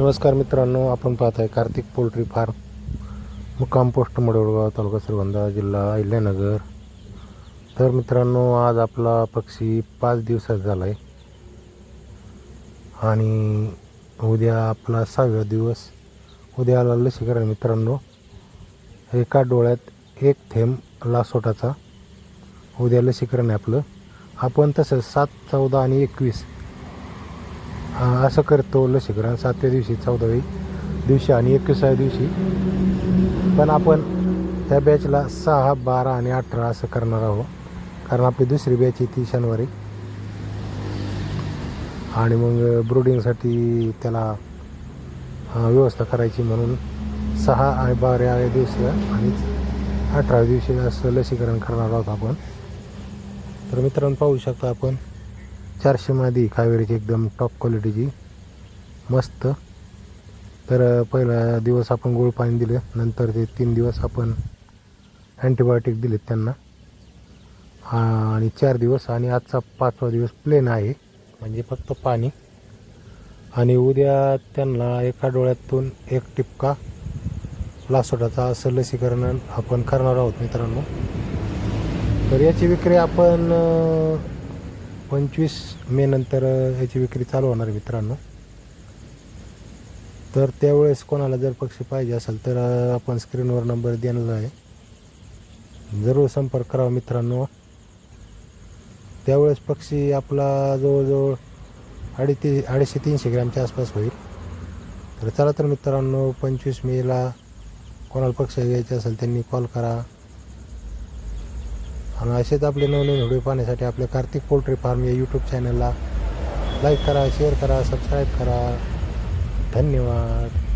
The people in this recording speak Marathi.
नमस्कार मित्रांनो आपण पाहत आहे कार्तिक पोल्ट्री फार्म मुक्काम पोस्ट मडवळगाव तालुका श्रीगोंदा जिल्हा अहिल्यानगर. तर मित्रांनो आज आपला पक्षी पाच दिवसात झाला आहे आणि उद्या आपला सहाव्या दिवस. उद्याला लसीकरण मित्रांनो. एका डोळ्यात एक थेंब लासोटाचा. उद्या लसीकरण आहे आपलं. आपण तसं सात चौदा आणि एकवीस असं करतो लसीकरण सातव्या दिवशी चौदावी दिवशी आणि एकविसाव्या दिवशी. पण आपण त्या बॅचला सहा बारा आणि अठरा असं करणार आहोत. कारण आपली दुसरी बॅच आहे ती शनिवारी. आणि मग ब्रुडिंगसाठी त्याला व्यवस्था करायची म्हणून सहा आणि बाराव्या दिवशी आणि अठराव्या दिवशी असं लसीकरण करणार आहोत आपण. तर मित्रांनो पाहू शकता आपण चारशे मादी कावेरीची एकदम टॉप क्वालिटीची मस्त. तर पहिला दिवस आपण गोळ पाणी दिलं. नंतर ते तीन दिवस आपण अँटीबायोटिक दिलेत त्यांना. हा, आणि चार दिवस आणि आजचा पाचवा दिवस प्लेन आहे. म्हणजे फक्त पाणी. आणि उद्या त्यांना एका डोळ्यातून एक टिपका लासोटाचा असं लसीकरण आपण करणार आहोत मित्रांनो. तर याची विक्री आपण पंचवीस मे नंतर याची विक्री चालू होणार आहे मित्रांनो. तर त्यावेळेस कोणाला जर पक्षी पाहिजे असेल तर आपण स्क्रीनवर नंबर देणार आहे. जरूर संपर्क करावा मित्रांनो. त्यावेळेस पक्षी आपला जवळजवळ अडीच अडीचशे तीनशे ग्रॅमच्या आसपास होईल. तर चला तर मित्रांनो पंचवीस मेला कोणाला पक्षी घ्यायचे असेल त्यांनी कॉल करा. आणि असेच आपले नवनवीन व्हिडिओ पाहण्यासाठी आपले कार्तिक पोल्ट्री फार्म या यूट्यूब चॅनलला लाईक करा शेअर करा सबस्क्राईब करा. धन्यवाद.